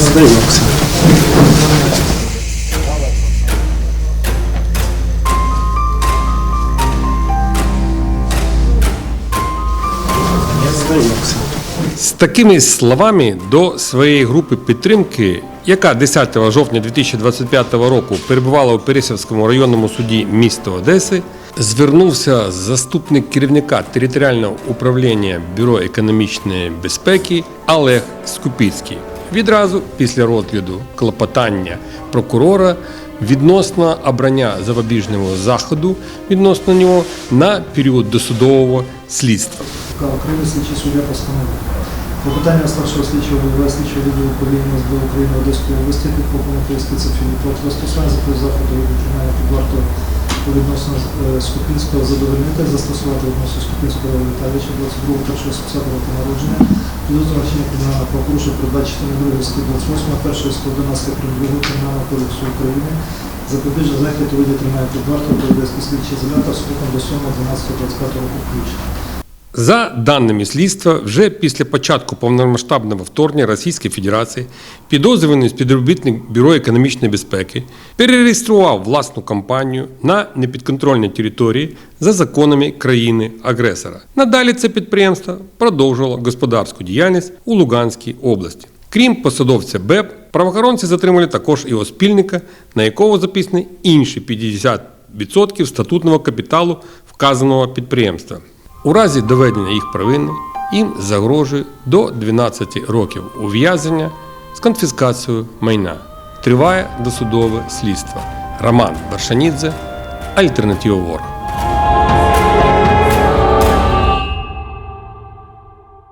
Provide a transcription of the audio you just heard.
сдаемся. З такими словами до своєї групи підтримки, яка 10 жовтня 2025 року перебувала у Пересівському районному суді міста Одеси, звернувся заступник керівника територіального управління Бюро економічної безпеки Олег Скупіцький. Відразу після розгляду клопотання прокурора відносно обрання запобіжного заходу відносно нього на період досудового слідства. України слідчий суддя постановив. Клопотання старшого слідчого голови слідчого відділу управління СБУ України Одеської області під прокуратури специфілі про застосування заходу від тримання під вартою у відносно е, Скупінського задовольнити, застосувати відносно Скупінського Віталіча 22 1 70 року народження, підозрюваного вчинення кримінального правопорушення передбачити 2 статті 28, першої статті 11 прим. 2 Кримінального кодексу України, запобіжний захід у виді тримає під вартою до Одеський слідчий ізолятор строком до 7 12 25 року включно. За даними слідства, вже після початку повномасштабного вторгнення Російської Федерації підозрюваний співробітник Бюро економічної безпеки перереєстрував власну компанію на непідконтрольній території за законами країни-агресора. Надалі це підприємство продовжувало господарську діяльність у Луганській області. Крім посадовця БЕП, правоохоронці затримали також його спільника, на якого записані інші 50% статутного капіталу вказаного підприємства. У разі доведення їх провини їм загрожує до 12 років ув'язнення з конфіскацією майна. Триває досудове слідство. Роман Баршанідзе, Альтернатива Ворг.